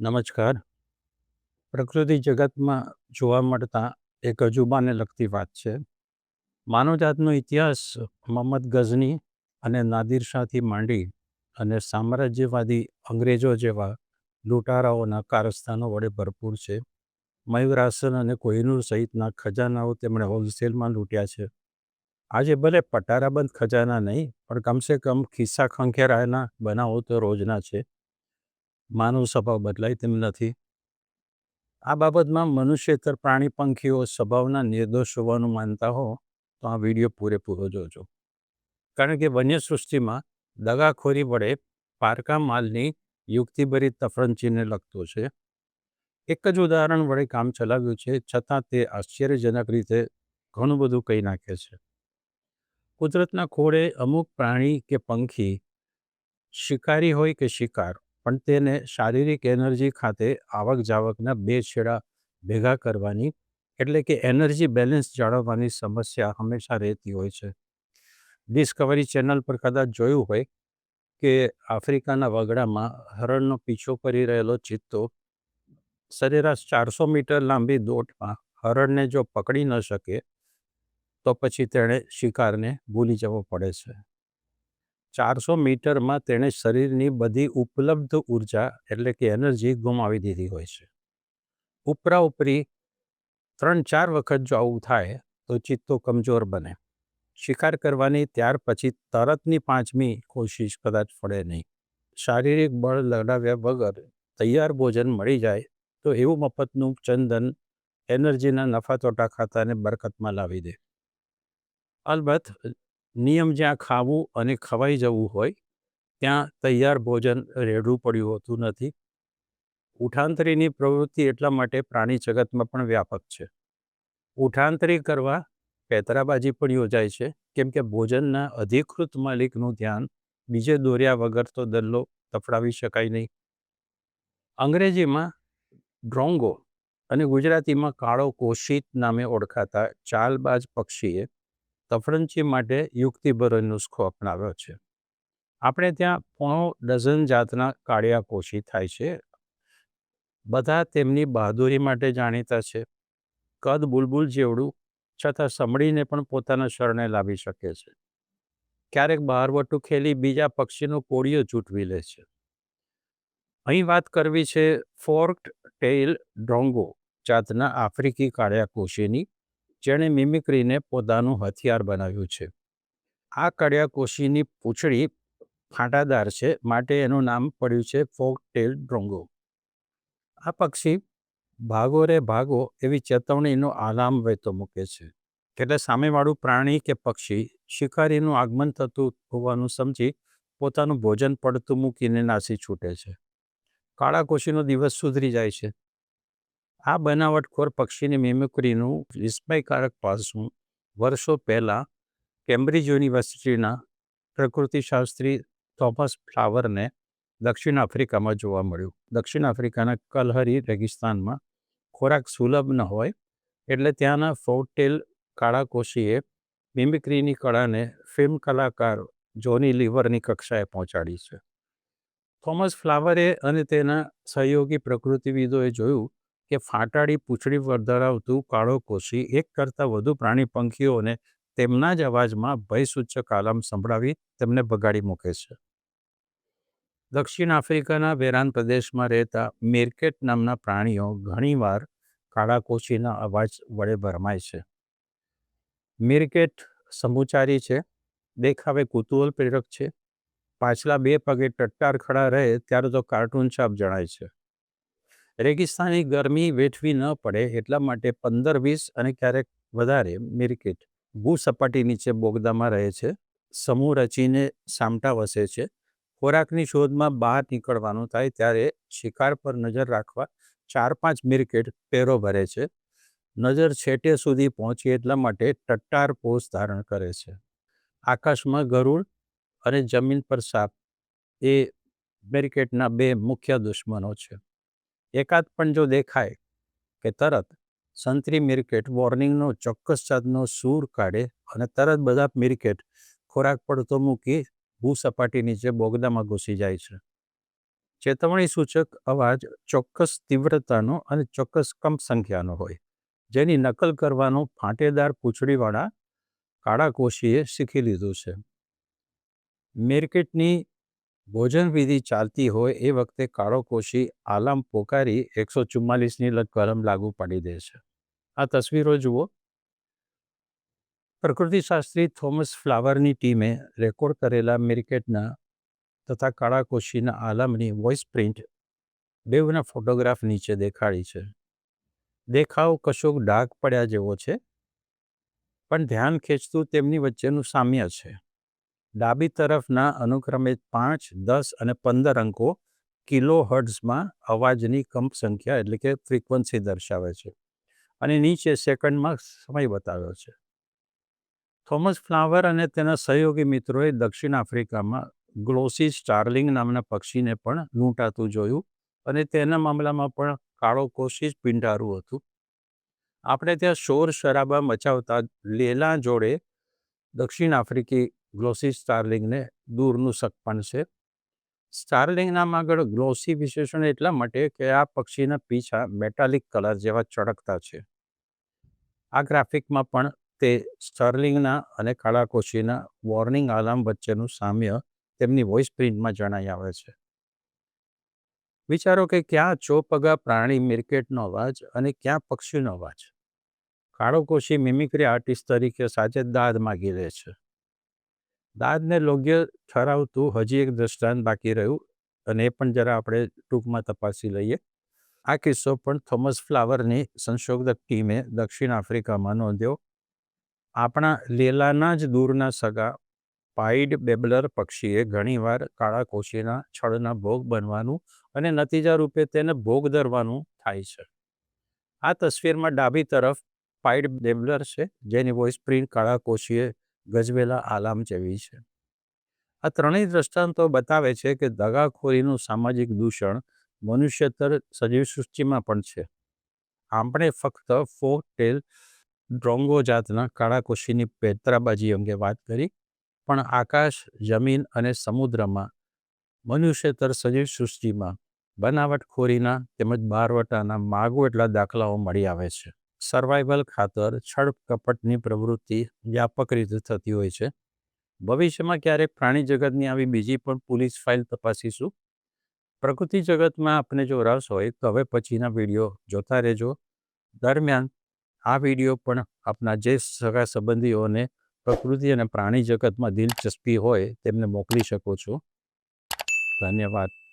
નમસ્કાર. પ્રકૃતિ જગતમાં જોવા મળતા એક અજુબાને લગતી વાત છે. માનવજાતનો ઇતિહાસ મોહમ્મદ ગઝની અને નાદિર શાહથી માંડી અને સામ્રાજ્યવાદી અંગ્રેજો જેવા લૂંટારાઓના કારસ્તાનો વડે ભરપૂર છે. મયુરાસન અને કોહિનૂર સહિતના ખજાનાઓ તેમણે હોલસેલમાં લૂંટ્યા છે. આજે ભલે પટારાબંધ ખજાના નહીં, પણ કમસે કમ ખિસ્સા ખંખેરાયના બનાવો તો રોજના છે. માનવ સ્વભાવ બદલાય તેમ નથી. આ બાબતમાં મનુષ્યેતર પ્રાણી પંખીઓ સ્વભાવના નિર્દોષ હોવાનું માનતા હો, તો આ વીડિયો પૂરેપૂરો જોજો. કારણ કે વન્ય સૃષ્ટિમાં દગાખોરી વડે પારકા માલની યુક્તિભરી તફરંચીને લગતો છે. એક જ ઉદાહરણ વડે કામ ચલાવ્યું છે, છતાં તે આશ્ચર્યજનક રીતે ઘણું બધું કહી નાખે છે. કુદરતના ખોળે અમુક પ્રાણી કે પંખી શિકારી હોય કે શિકાર પણ તેને શારીરિક એનર્જી ખાતે આવક જાવકના બે છેડા ભેગા કરવાની, એટલે કે એનર્જી બેલેન્સ જાળવવાની સમસ્યા હંમેશા રહેતી હોય છે. ડિસ્કવરી ચેનલ પર કદાચ જોયું હોય કે આફ્રિકાના વગડામાં હરણનો પીછો કરી રહેલો ચિત્તો સરેરાશ ચારસો મીટર લાંબી દોટમાં હરણને જો પકડી ન શકે, તો પછી તેણે શિકારને ભૂલી જવો પડે છે. ચારસો મીટરમાં તેણે શરીરની બધી ઉપલબ્ધ ઊર્જા, એટલે કે એનર્જી ગુમાવી દીધી હોય છે. ઉપરા ઉપરી ત્રણ ચાર વખત જો આવું થાય, તો ચિત્તો કમજોર બને. શિકાર કરવાની ત્યાર પછી તરતની પાંચમી કોશિશ કદાચ પડે નહીં. શારીરિક બળ લડાવ્યા વગર તૈયાર ભોજન મળી જાય, તો એવું મફતનું ચંદન એનર્જીના નફાતોટા ખાતાને બરકતમાં લાવી દે. અલબત્ત નિયમ જ્યાં ખાવું અને ખવાઈ જવું હોય, ત્યાં તૈયાર ભોજન રેડવું પડ્યું હોતું નથી. ઉઠાંતરીની પ્રવૃત્તિ એટલા માટે પ્રાણી જગતમાં પણ વ્યાપક છે. ઉઠાંતરી કરવા પેતરાબાજી પણ યોજાય છે, કેમ કે ભોજનના અધિકૃત માલિકનું ધ્યાન બીજે દોર્યા વગર તો દલ્લો તફડાવી શકાય નહીં. અંગ્રેજીમાં ડ્રોંગો અને ગુજરાતીમાં કાળો કોશિત નામે ઓળખાતા ચાલબાજ પક્ષીએ તફડંચી માટે યુક્તિભરો નુસ્ખો અપનાવ્યો છે. આપણે ત્યાં પોણો ડઝન જાતના કાળિયા કોશી થાય છે. બધા તેમની બહાદુરી માટે જાણીતા છે. કદ બુલબુલ જેવડું છતાં સંભળીને પણ પોતાના શરણે લાવી શકે છે. ક્યારેક બહારવટું ખેલી બીજા પક્ષીનો કોળિયો ચૂંટવી લે છે. અહીં વાત કરવી છે ફોર્ક ટેઇલ ડ્રોંગો જાતના આફ્રિકી કાળિયા કોશીની જેણે મિમિક્રીને પોતાનું હથિયાર બનાવ્યું છે. આ કડિયાકોશીની પૂંછડી ફાંટાદાર છે, માટે એનું નામ પડ્યું છે ફોક ટેલ ડ્રોંગો. આ પક્ષી ભાગો રે ભાગો એવી ચેતવણીનો આલામ વહેતો મૂકે છે. એટલે સામેવાળું પ્રાણી કે પક્ષી શિકારીનું આગમન થતું હોવાનું સમજી પોતાનું ભોજન પડતું મૂકીને નાસી છૂટે છે. કાળા કોશીનો દિવસ સુધરી જાય છે. આ બનાવટખોર પક્ષીની મિમિક્રીનું વિસ્મયકારક પાસું વર્ષો પહેલાં કેમ્બ્રિજ યુનિવર્સિટીના પ્રકૃતિશાસ્ત્રી થોમસ ફ્લાવરને દક્ષિણ આફ્રિકામાં જોવા મળ્યું. દક્ષિણ આફ્રિકાના કલહરી રેગિસ્તાનમાં ખોરાક સુલભ ન હોય એટલે ત્યાંના ફોટેલ કાળાકોશીએ મિમિક્રીની કળાને ફિલ્મ કલાકાર જોની લીવરની કક્ષાએ પહોંચાડી છે. થોમસ ફ્લાવરે અને તેના સહયોગી પ્રકૃતિવિદોએ જોયું કે ફાટાળી પૂંછડી પર ધરાવતું કાળો કોશી એક કરતાં વધુ પ્રાણી પંખીઓને તેમના જ અવાજમાં ભયસૂચક આલામ સંભળાવી તેમને બગાડી મૂકે છે. દક્ષિણ આફ્રિકાના વેરાન પ્રદેશમાં રહેતા મેરકેટ નામના પ્રાણીઓ ઘણીવાર કાળા કોશીના અવાજ વડે ભરમાય છે. મિરકેટ સમુચારી છે, દેખાવે કુતૂહલ પ્રેરક છે. પાછલા બે પગે ટટ્ટાર ખડા રહે ત્યારે તો કાર્ટૂન છાપ જણાય છે. રેગિસ્તાની ગરમી વેઠવી ન પડે એટલા માટે પંદર, વીસ અને ક્યારેક વધારે મિરકેટ. ભૂસપાટી નીચે બોગદામાં રહે છે. સમૂહ રચીને સામટા વસે છે. ખોરાકની શોધમાં બહાર નીકળવાનું થાય ત્યારે શિકાર પર નજર રાખવા ચાર, પાંચ મિરકેટ પેરો ભરે છે. નજર છેટે સુધી પહોંચી એટલા માટે ટટ્ટાર પોષ ધારણ કરે છે. આકાશમાં ગરુડ અને જમીન પર સાપ એ મેરિકેટના બે મુખ્ય દુશ્મનો છે. એકાદ પણ જો દેખાય કે તરત સંતરી મિરકેટ વોર્નિંગનો ચોક્કસ જાતનો સૂર કાઢે અને તરત બધા મિરકેટ ખોરાક પડતો મૂકી ભૂસપાટી નીચે બોગદામાં ઘૂસી જાય છે. ચેતવણી સૂચક અવાજ ચોક્કસ તીવ્રતાનો અને ચોક્કસ કંપ સંખ્યાનો હોય, જેની નકલ કરવાનું ફાંટેદાર પૂંછડીવાળા કાળા કોશીએ શીખી લીધું છે. મેરકેટની ભોજન વિધિ ચાલતી હોય એ વખતે કાળો કોશી આલામ પોકારી એકસો ચુમ્માલીસની કલમ લાગુ પાડી દે છે. આ તસવીરો જુઓ. પ્રકૃતિશાસ્ત્રી થોમસ ફ્લાવરની ટીમે રેકોર્ડ કરેલા મેરિકેટના તથા કાળા કોશીના આલમની વોઇસ પ્રિન્ટ બેવના ફોટોગ્રાફ નીચે દેખાડી છે. દેખાવ કશોક ડાઘ પડ્યા જેવો છે, પણ ધ્યાન ખેંચતું તેમની વચ્ચેનું સામ્ય છે. ડાબી તરફના અનુક્રમે પાંચ, દસ અને પંદર અંકો કિલો હર્ટ્ઝમાં અવાજની કંપ સંખ્યા એટલે કે ફ્રીક્વન્સી દર્શાવે છે. અને નીચે સેકન્ડમાં સમય બતાવ્યો છે. થોમસ ફ્લાવર અને તેના સહયોગી મિત્રોએ દક્ષિણ આફ્રિકામાં ગ્લોસી સ્ટાર્લિંગ નામના પક્ષીને પણ લૂંટાતું જોયું અને તેના મામલામાં પણ કાળો કોશિશ પિંડારું હતું. આપણે ત્યાં શોર શરાબા મચાવતા લેલા જોડે દક્ષિણ આફ્રિકી ગ્લોસી સ્ટારલિંગને દૂરનું સગપણ છે. સ્ટારલિંગ નામ આગળ ગ્લોસી વિશેષણ એટલા માટે કે આ પક્ષીના પીછા મેટાલિક કલર જેવા ચળકતા છે. આ ગ્રાફિકમાં પણ તે સ્ટર્લિંગના અને કાળાકોશીના વોર્નિંગ આલામ વચ્ચેનું સામ્ય તેમની વોઇસ પ્રિન્ટમાં જણાઈ આવે છે. વિચારો કે ક્યાં ચોપગા પ્રાણી મિર્કેટનો અવાજ અને ક્યાં પક્ષીનો અવાજ? કાળોકોશી મિમિક્રી આર્ટિસ્ટ તરીકે સાચે દાદ માગી લે છે. દાદને યોગ્ય ઠરાવતું હજી એક દ્રષ્ટાંત બાકી રહ્યું અને એ પણ જરા આપણે ટૂંકમાં તપાસી લઈએ. આ કિસ્સો પણ થોમસ ફ્લાવરની સંશોધક ટીમે દક્ષિણ આફ્રિકામાં નોંધ્યો. આપણા લેલાના જ દૂરના સગા પાઇડ બેબલર પક્ષીએ ઘણીવાર કાળા કોશીના છળના ભોગ બનવાનું અને નતીજા રૂપે તેને ભોગ ધરવાનું થાય છે. આ તસવીરમાં ડાબી તરફ પાઇડ બેબલર છે, જેની વોઇસ પ્રિન્ટ કાળા કોશીએ ગજવેલા આલામ જેવી છે. આ ત્રણેય દ્રષ્ટાંતો બતાવે છે કે દગાખોરીનું સામાજિક દૂષણ મનુષ્યતર સજીવ સૃષ્ટિમાં પણ છે. આપણે ફક્ત ફોક ટેલ ડ્રોંગો જાતના કાળા કોશીની પેતરાબાજી અંગે વાત કરી, પણ આકાશ, જમીન અને સમુદ્રમાં મનુષ્યતર સજીવ સૃષ્ટિમાં બનાવટખોરીના તેમજ બારવટાના માગો એટલા દાખલાઓ મળી આવે છે. સર્વાઈવલ ખાતર, છળ કપટની પ્રવૃત્તિ વ્યાપક રીતે થતી હોય છે. ભવિષ્યમાં ક્યારેક પ્રાણી જગતની આવી બીજી પણ પોલીસ ફાઇલ તપાસીશું. પ્રકૃતિ જગતમાં આપને જો રસ હોય તો હવે પછીના વીડિયો જોતા રહેજો. દરમિયાન આ વીડિયો પણ આપના જે સગા સંબંધીઓને પ્રકૃતિ અને પ્રાણી જગતમાં દિલચસ્પી હોય તેમને મોકલી શકો છો. ધન્યવાદ.